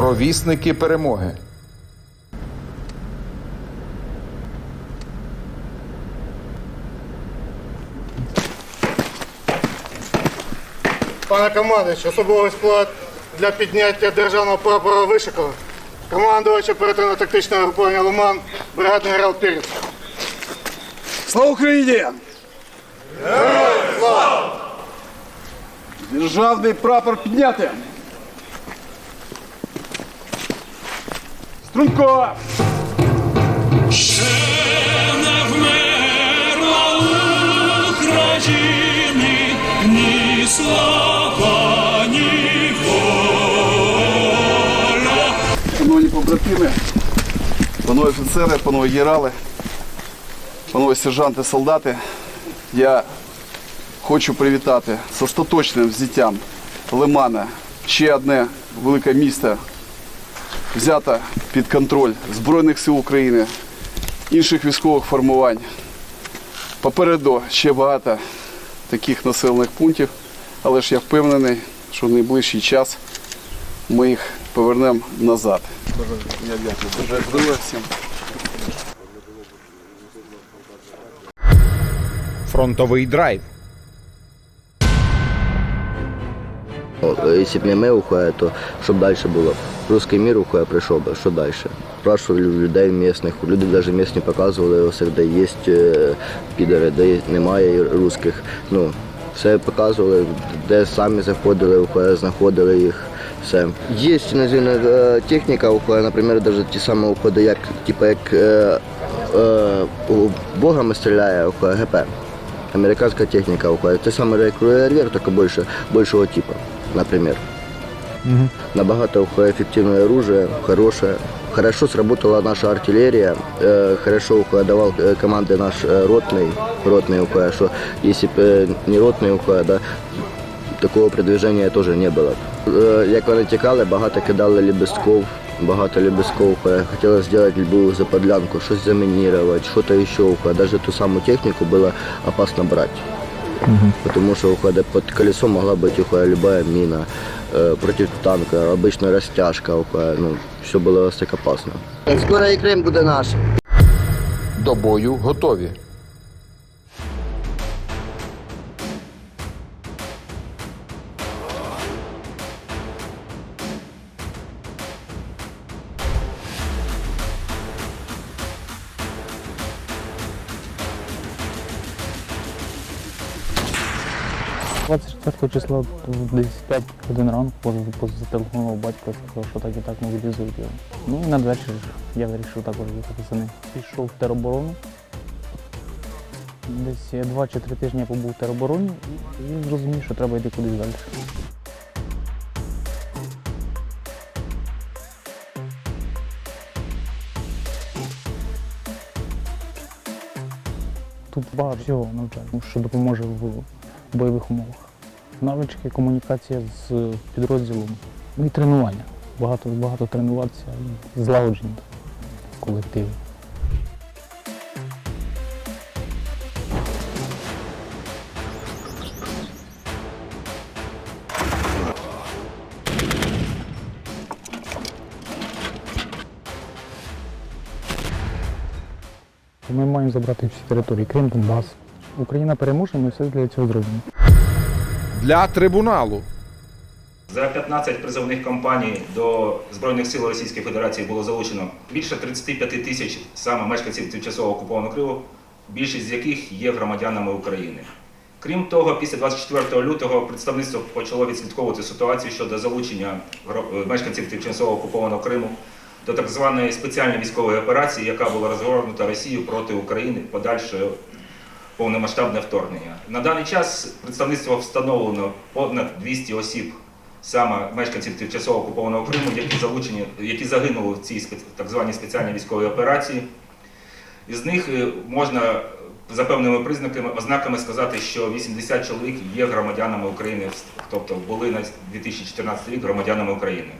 провісники перемоги. Пане командуючий, особовий склад для підняття державного прапора вишикано. Командувач оперативно-тактичного групування Лиман, бригадний генерал Піріс. Слава Україні! Державний прапор підняти! Струнко! Ще не вмерла України, ні слава, ні воля. Шановні побратими, панове офіцери, панове генерали, панове сержанти, солдати, я хочу привітати з остаточним взяттям Лимана. Ще одне велике місто взято під контроль Збройних сил України, інших військових формувань. Попереду ще багато таких населених пунктів, але ж я впевнений, що в найближчий час ми їх повернемо назад. Я дякую. Всім. Фронтовий драйв. Если б не ми уходили, то що б далі було? Русський мір уходить, прийшов би, що далі? Спрашували у людей місних, люди навіть місні показували, ось де є е, підери, де немає русських. Ну, все показували, де самі заходили, знаходили їх. Все. Є іноземна е, техніка, уходить, наприклад, навіть ті самі уходи, як, типу, як е, е, Богами стріляє, уходить ГП. Американская техника уходит. Те самое как револьвер, только больше, большего типа, например. Набагато эффективное оружие, хорошее. Хорошо сработала наша артиллерия, э, хорошо уходит, давал э, команды наш э, ротный, ротный уходит, что если бы э, не ротный уходит, да, такого продвиження теж не було. Е, Як вони тікали, багато кидали лебестков, багато лебестков. Е, Хотіли зробити любую заподлянку, щось замінірувати, щось ще. Навіть ту саму техніку було опасно брати. Потому что ухода под колесом могла быть ухода любая мина. Э, против танка, обычная растяжка, ухода, ну, все было так опасно. Скоро и Крым буде наш. До бою готові. – 24 числа десь 5 годин ранку поза- зателефонував батько, сказав, що так і так мобілізують його. Ну і надвечір я вирішив також їхати за ним. Пішов в тероборону. Десь я два чи три тижні побув в теробороні і зрозумів, що треба йти кудись далі. Тут багато всього навчання, що допоможе в бойових умовах. Навички, комунікація з підрозділом, ну і тренування. Багато, багато тренуватися, злагодження в колективі. Ми маємо забрати всі території, Крим, Донбас. Україна переможе, ми все для цього зробимо. Для трибуналу. За 15 призовних кампаній до Збройних сил Російської Федерації було залучено більше 35 тисяч саме мешканців тимчасово окупованого Криму, більшість з яких є громадянами України. Крім того, після 24 лютого представництво почало відслідковувати ситуацію щодо залучення мешканців тимчасово окупованого Криму до так званої спеціальної військової операції, яка була розгорнута Росією проти України подальше повномасштабне вторгнення. На даний час представництво встановлено понад 200 осіб, саме мешканців тимчасово окупованого Криму, які залучені, які загинули в цій так званій спеціальній військовій операції. Із них е, можна за певними признаками ознаками сказати, що 80 чоловік є громадянами України, тобто були на 2014 рік громадянами України.